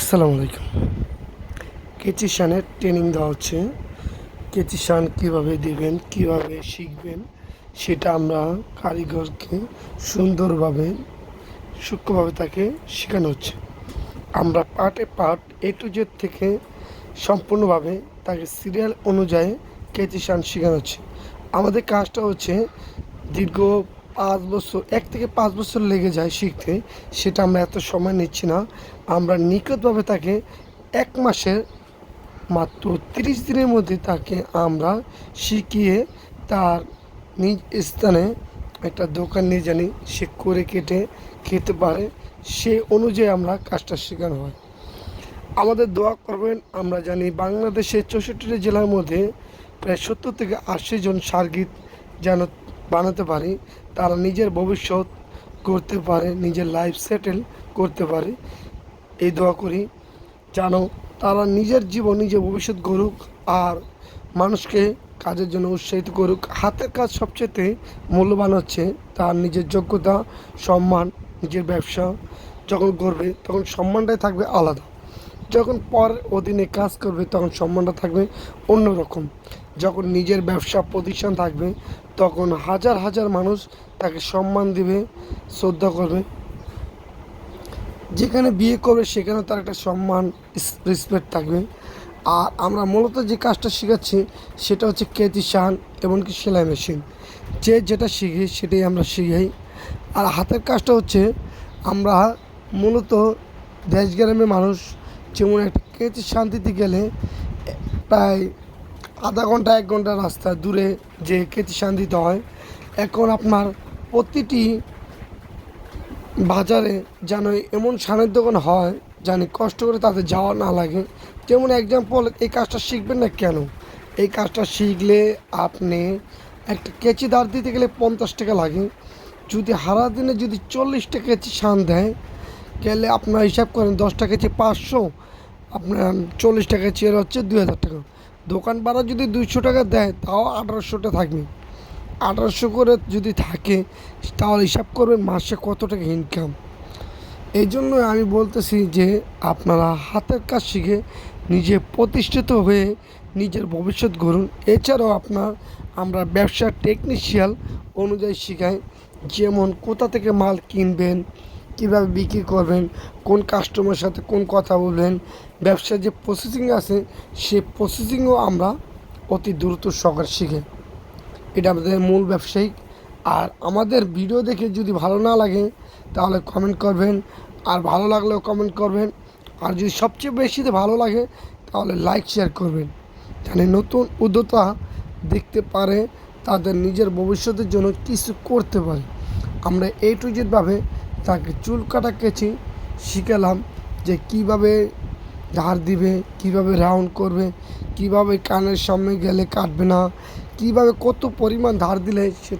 আসসালামু আলাইকুম। কেচি শানের ট্রেনিং দেওয়া হচ্ছে। কেচি শান কীভাবে দেবেন, কীভাবে শিখবেন, সেটা আমরা কারিগরকে সুন্দরভাবে, সূক্ষ্মভাবে তাকে শেখানো হচ্ছে। আমরা পার্টে পার্ট এ টু জেড থেকে সম্পূর্ণভাবে তাকে সিরিয়াল অনুযায়ী কেচি শান শেখানো হচ্ছে। আমাদের কাজটা হচ্ছে দীর্ঘ পাঁচ বছর, এক থেকে পাঁচ বছর লেগে যায় শিখতে, সেটা আমরা এত সময় নিচ্ছি না। আমরা নিকটভাবে তাকে এক মাসের মাত্র তিরিশ দিনের মধ্যে তাকে আমরা শিখিয়ে তার নিজ স্থানে একটা দোকান নিয়ে জানি, সে করে কেটে খেতে পারে, সে অনুযায়ী আমরা কাজটা শেখানো হয়। আমাদের দোয়া করবেন, আমরা জানি বাংলাদেশের চৌষট্টিটি জেলার মধ্যে প্রায় সত্তর থেকে আশি জন সার্গিত যেন বানাতে পারি। তারা নিজের ভবিষ্যৎ করতে পারে, নিজের লাইফ সেটেল করতে পারে। এই দোয়া করি যেন তারা নিজের জীবন, নিজের ভবিষ্যৎ গড়ুক আর মানুষকে কাজের জন্য উৎসাহিত করুক। হাতের কাজ সবচেয়ে মূল্যবান হচ্ছে তার নিজের যোগ্যতা, সম্মান, নিজের ব্যবসা। যখন করবে তখন সম্মানটাই থাকবে আলাদা। যখন পর অধীনে কাজ করবে তখন সম্মানটা থাকবে অন্যরকম। যখন নিজের ব্যবসা প্রতিষ্ঠান থাকবে, তখন হাজার হাজার মানুষ তাকে সম্মান দিবে, শ্রদ্ধা করবে। যেখানে বিয়ে করবে, সেখানেও তার একটা সম্মান রেসপেক্ট থাকবে। আর আমরা মূলত যে কাজটা শেখাচ্ছি, সেটা হচ্ছে কেতি শান এমনকি সেলাই মেশিন যে যেটা শিখি, সেটাই আমরা শিখাই। আর হাতের কাজটা হচ্ছে, আমরা মূলত দেশ গ্রামে মানুষ, যেমন একটা কেচি শান্তিতে গেলে, প্রায় আধা ঘণ্টা, এক ঘণ্টা রাস্তা দূরে যে কেচি শান্তিতে হয়। এখন আপনার প্রতিটি বাজারে যেন এমন সানের দোকান হয়, জানি কষ্ট করে তাদের যাওয়া না লাগে। যেমন এক্সাম্পল এই কাজটা শিখবেন না কেন? এই কাজটা শিখলে আপনি একটা কেচি দাঁড় দিতে গেলে পঞ্চাশ টাকা লাগে। যদি হারা দিনে যদি চল্লিশ টাকা কেচি সান দেয়, গেলে আপনার হিসাব করেন দশটা কেচি পাঁচশো, আপনার চল্লিশ টাকা চেয়ার হচ্ছে দুই হাজার টাকা। দোকান ভাড়া যদি দুইশো টাকা দেয়, তাও আঠারোশোটা থাকবে। আঠারোশো করে যদি থাকে, তাহলে হিসাব করবেন মাসে কত টাকা ইনকাম এই জন্য আমি বলতেছি যে, আপনারা হাতের কাজ শিখে নিজে প্রতিষ্ঠিত হয়ে নিজের ভবিষ্যৎ গড়ুন। এছাড়াও আপনার, আমরা ব্যবসার টেকনিশিয়াল অনুযায়ী শেখাই, যেমন কোথা থেকে মাল কিনবেন কীভাবে বিক্রি করবেন, কোন কাস্টমারের সাথে কোন কথা বলবেন, ব্যবসার যে প্রসেসিং আছে, সে প্রসেসিংও আমরা অতি দ্রুত সকাল শিখে। এটা আমাদের মূল ব্যবসায়িক আর আমাদের ভিডিও দেখে যদি ভালো না লাগে, তাহলে কমেন্ট করবেন। আর ভালো লাগলেও কমেন্ট করবেন। আর যদি সবচেয়ে বেশিতে ভালো লাগে, তাহলে লাইক শেয়ার করবেন। জানি নতুন উদ্যতা দেখতে পারে, তাদের নিজের ভবিষ্যতের জন্য কিছু করতে পারে। আমরা এই টু জেডভাবে তাকে চুল কাটা কেচি শিখালাম যে কীভাবে ধার দিবে, কীভাবে রাউন্ড করবে, কীভাবে কানের সামনে গেলে কাটবে না, কীভাবে কত পরিমাণ ধার দিলে সেটা